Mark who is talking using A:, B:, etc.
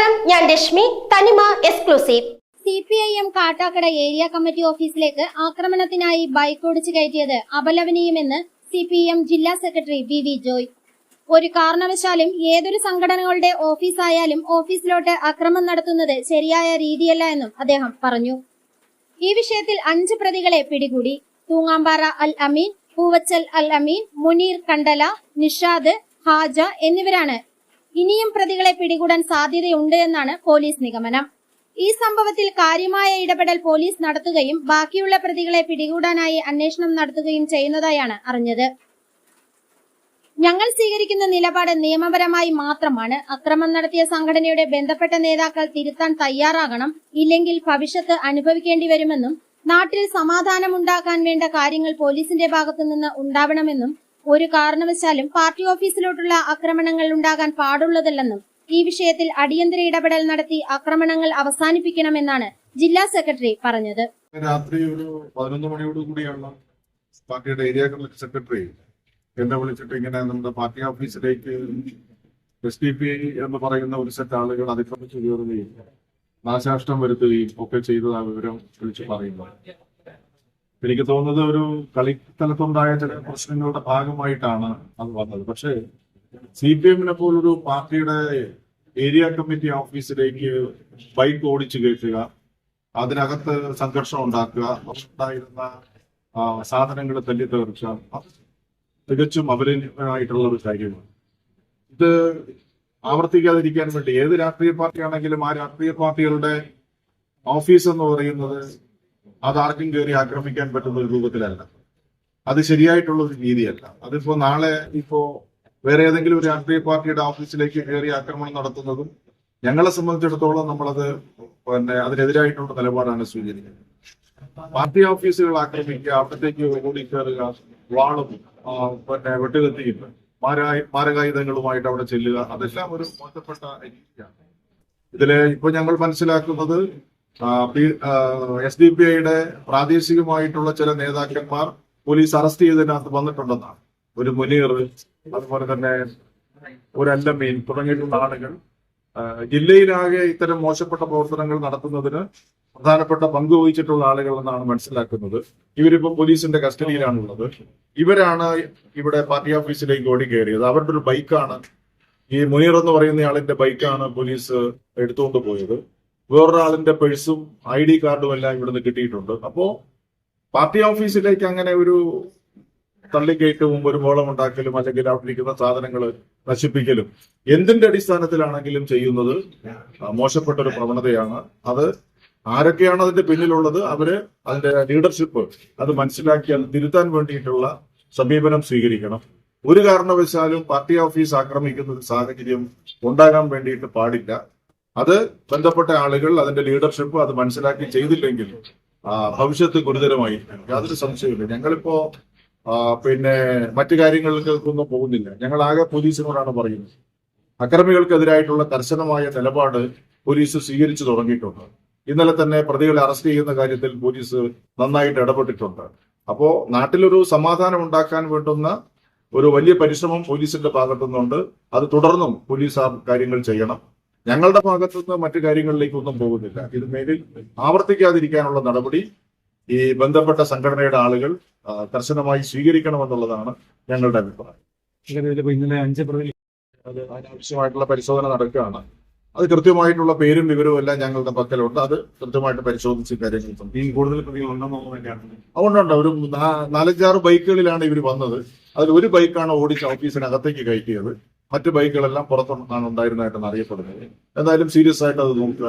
A: രശ്മി. തനിമ exclusive.
B: C P I M Kattakada area committee ഓഫീസിലേക്ക് ആക്രമണത്തിനായി ബൈക്ക് ഓടിച്ചു കയറ്റിയത് അപലപനീയമെന്ന് സി പി എം ജില്ലാ സെക്രട്ടറി വി വി ജോയ്. ഒരു കാരണവശാലും ഏതൊരു സംഘടനകളുടെ ഓഫീസായാലും ഓഫീസിലോട്ട് അക്രമം നടത്തുന്നത് ശരിയായ രീതിയല്ല എന്നും അദ്ദേഹം പറഞ്ഞു. ഈ വിഷയത്തിൽ അഞ്ച് പ്രതികളെ പിടികൂടി. തൂങ്ങാമ്പാറ അൽ അമീൻ പൂവച്ചൽ അൽ അമീൻ മുനീർ കണ്ടല നിഷാദ് ഹാജ എന്നിവരാണ് ഇനിയും പ്രതികളെ പിടികൂടാൻ സാധ്യതയുണ്ട് എന്നാണ് പോലീസ് നിഗമനം. ഈ സംഭവത്തിൽ കാര്യമായ ഇടപെടൽ പോലീസ് നടത്തുകയും ബാക്കിയുള്ള പ്രതികളെ പിടികൂടാനായി അന്വേഷണം നടത്തുകയും ചെയ്യുന്നതായാണ് അറിഞ്ഞത്. ഞങ്ങൾ സ്വീകരിക്കുന്ന നിലപാട് നിയമപരമായി മാത്രമാണ്. അക്രമം നടത്തിയ സംഘടനയുടെ ബന്ധപ്പെട്ട നേതാക്കൾ തിരുത്താൻ തയ്യാറാകണം. ഇല്ലെങ്കിൽ ഭവിഷ്യത്ത് അനുഭവിക്കേണ്ടി വരുമെന്നും നാട്ടിൽ സമാധാനമുണ്ടാക്കാൻ വേണ്ട കാര്യങ്ങൾ പോലീസിന്റെ ഭാഗത്തുനിന്ന് ഉണ്ടാവണമെന്നും ഒരു കാരണവശാലും പാർട്ടി ഓഫീസിലോട്ടുള്ള ആക്രമണങ്ങൾ ഉണ്ടാകാൻ പാടുള്ളതല്ലെന്നും ഈ വിഷയത്തിൽ അടിയന്തര ഇടപെടൽ നടത്തി ആക്രമണങ്ങൾ അവസാനിപ്പിക്കണമെന്നാണ് ജില്ലാ സെക്രട്ടറി പറഞ്ഞത്.
C: രാത്രി ഒരു പതിനൊന്ന് മണിയോട് കൂടിയാണ് പാർട്ടിയുടെ ഏരിയ കമ്മിറ്റി സെക്രട്ടറി എന്നെ വിളിച്ചിട്ട് ഇങ്ങനെ നമ്മുടെ പാർട്ടി ഓഫീസിലേക്ക് എസ് ഡി പി ഐ എന്ന് പറയുന്ന ഒരു സെറ്റ് ആളുകൾ അതിക്രമിച്ചു കയറുകയും നാശാഷ്ടം വരുത്തുകയും ഒക്കെ ചെയ്തത് വിവരം വിളിച്ചു പറയുന്നു എനിക്ക് തോന്നുന്നത് ഒരു കളിത്തലത്തുണ്ടായ ചില പ്രശ്നങ്ങളുടെ ഭാഗമായിട്ടാണ് അത് വന്നത്. പക്ഷേ സി പി എമ്മിനെ പോലൊരു പാർട്ടിയുടെ ഏരിയ കമ്മിറ്റി ഓഫീസിലേക്ക് ബൈക്ക് ഓടിച്ചു കയറ്റുക അതിനകത്ത് സംഘർഷം ഉണ്ടാക്കുക ഉണ്ടായിരുന്ന സാധനങ്ങൾ തല്ലി തീർച്ച അത് തികച്ചും അപലീനമായിട്ടുള്ള ഒരു കാര്യമാണ്. ഇത് ആവർത്തിക്കാതിരിക്കാൻ വേണ്ടി ഏത് രാഷ്ട്രീയ പാർട്ടിയാണെങ്കിലും ആ രാഷ്ട്രീയ പാർട്ടികളുടെ ഓഫീസ് എന്ന് പറയുന്നത് അത് ആർക്കും കയറി ആക്രമിക്കാൻ പറ്റുന്ന ഒരു രൂപത്തിലല്ല. അത് ശരിയായിട്ടുള്ള ഒരു രീതിയല്ല. അതിപ്പോ നാളെ ഇപ്പോ വേറെ ഏതെങ്കിലും ഒരു രാഷ്ട്രീയ പാർട്ടിയുടെ ഓഫീസിലേക്ക് കയറി ആക്രമണം നടത്തുന്നതും ഞങ്ങളെ സംബന്ധിച്ചിടത്തോളം നമ്മളത് പിന്നെ അതിനെതിരായിട്ടുള്ള നിലപാടാണ് സ്വീകരിക്കുന്നത്. പാർട്ടി ഓഫീസുകൾ ആക്രമിക്കുക അവിടത്തേക്ക് ഓടിക്കയറുക വാളും പിന്നെ വെട്ടുകത്തിയും മാരായ മാരകായുധങ്ങളുമായിട്ട് അവിടെ ചെല്ലുക അതെല്ലാം ഒരു മോശപ്പെട്ട രീതിയാണ്. ഇതിലെ ഇപ്പൊ ഞങ്ങൾ മനസ്സിലാക്കുന്നത് എസ് ഡി പി ഐയുടെ പ്രാദേശികമായിട്ടുള്ള ചില നേതാക്കന്മാർ പോലീസ് അറസ്റ്റ് ചെയ്തതിനകത്ത് വന്നിട്ടുണ്ടെന്നാണ്. ഒരു മുനീർ അതുപോലെ തന്നെ ഒരു അല്ലമീൻ തുടങ്ങിയിട്ടുള്ള ആളുകൾ ജില്ലയിലാകെ ഇത്തരം മോശപ്പെട്ട പ്രവർത്തനങ്ങൾ നടത്തുന്നതിന് പ്രധാനപ്പെട്ട പങ്ക് വഹിച്ചിട്ടുള്ള ആളുകൾ എന്നാണ് മനസ്സിലാക്കുന്നത്. ഇവരിപ്പോ പോലീസിന്റെ കസ്റ്റഡിയിലാണുള്ളത്. ഇവരാണ് ഇവിടെ പാർട്ടി ഓഫീസിലേക്ക് ഓടി കയറിയത് അവരുടെ ഒരു ബൈക്കാണ്. ഈ മുനീർ എന്ന് പറയുന്ന ആളിന്റെ ബൈക്കാണ് പോലീസ് എടുത്തുകൊണ്ട് പോയത്. വേറൊരാളിന്റെ പേഴ്സും ഐ ഡി കാർഡും എല്ലാം ഇവിടുന്ന് കിട്ടിയിട്ടുണ്ട്. അപ്പോ പാർട്ടി ഓഫീസിലേക്ക് അങ്ങനെ ഒരു തള്ളിക്കയറ്റവും ഒരു ബോളം ഉണ്ടാക്കലും അല്ലെങ്കിൽ അവിടെ ഇരിക്കുന്ന സാധനങ്ങൾ നശിപ്പിക്കലും എന്തിന്റെ അടിസ്ഥാനത്തിലാണെങ്കിലും ചെയ്യുന്നത് മോശപ്പെട്ട ഒരു പ്രവണതയാണ്. അത് ആരൊക്കെയാണ് അതിന്റെ പിന്നിലുള്ളത്? അവർ അതിന്റെ ലീഡർഷിപ്പ് അത് മനസ്സിലാക്കി അത് തിരുത്താൻ വേണ്ടിയിട്ടുള്ള സമീപനം സ്വീകരിക്കണം. ഒരു കാരണവശാലും പാർട്ടി ഓഫീസ് ആക്രമിക്കുന്ന ഒരു സാഹചര്യം ഉണ്ടാകാൻ വേണ്ടിയിട്ട് പാടില്ല. അത് ബന്ധപ്പെട്ട ആളുകൾ അതിന്റെ ലീഡർഷിപ്പ് അത് മനസ്സിലാക്കി ചെയ്തില്ലെങ്കിൽ ഭവിഷ്യത്ത് ഗുരുതരമായിരിക്കും. യാതൊരു സംശയമില്ല ഞങ്ങളിപ്പോ പിന്നെ മറ്റു കാര്യങ്ങളിലേക്കൊന്നും പോകുന്നില്ല. ഞങ്ങൾ ആകെ പോലീസിനോടാണ് പറയുന്നത്. അക്രമികൾക്കെതിരായിട്ടുള്ള കർശനമായ നിലപാട് പോലീസ് സ്വീകരിച്ചു തുടങ്ങിയിട്ടുണ്ട്. ഇന്നലെ തന്നെ പ്രതികളെ അറസ്റ്റ് ചെയ്യുന്ന കാര്യത്തിൽ പോലീസ് നന്നായിട്ട് ഇടപെട്ടിട്ടുണ്ട്. അപ്പോ നാട്ടിലൊരു സമാധാനം ഉണ്ടാക്കാൻ വേണ്ടുന്ന ഒരു വലിയ പരിശ്രമം പോലീസിന്റെ ഭാഗത്തുനിന്നുണ്ട്. അത് തുടർന്നും പോലീസ് ആ കാര്യങ്ങൾ ചെയ്യണം. ഞങ്ങളുടെ ഭാഗത്തുനിന്ന് മറ്റു കാര്യങ്ങളിലേക്കൊന്നും പോകുന്നില്ല. ഇത് മേലിൽ ആവർത്തിക്കാതിരിക്കാനുള്ള നടപടി ഈ ബന്ധപ്പെട്ട സംഘടനയുടെ ആളുകൾ കർശനമായി സ്വീകരിക്കണമെന്നുള്ളതാണ് ഞങ്ങളുടെ അഭിപ്രായം.
D: ഇന്നലെ അഞ്ച് പ്രതി
C: അത് അതിനാവശ്യമായിട്ടുള്ള പരിശോധന നടക്കുകയാണ്. അത് കൃത്യമായിട്ടുള്ള പേരും വിവരവും എല്ലാം ഞങ്ങളുടെ പക്കലുണ്ട്. അത് കൃത്യമായിട്ട് പരിശോധിച്ച് കാര്യങ്ങൾ.
D: കൂടുതൽ
C: അതുകൊണ്ടുണ്ട് ഒരു നാലഞ്ചാറ് ബൈക്കുകളിലാണ് ഇവർ വന്നത്. അതിൽ ഒരു ബൈക്കാണ് ഓടിച്ച് ഓഫീസിനകത്തേക്ക് കയറ്റിയത്. മറ്റു ബൈക്കുകളെല്ലാം പുറത്തുണ്ടായിരുന്നതായിട്ടാണ് അറിയപ്പെടുന്നത്. എന്തായാലും സീരിയസ് ആയിട്ട് അത് നോക്കുക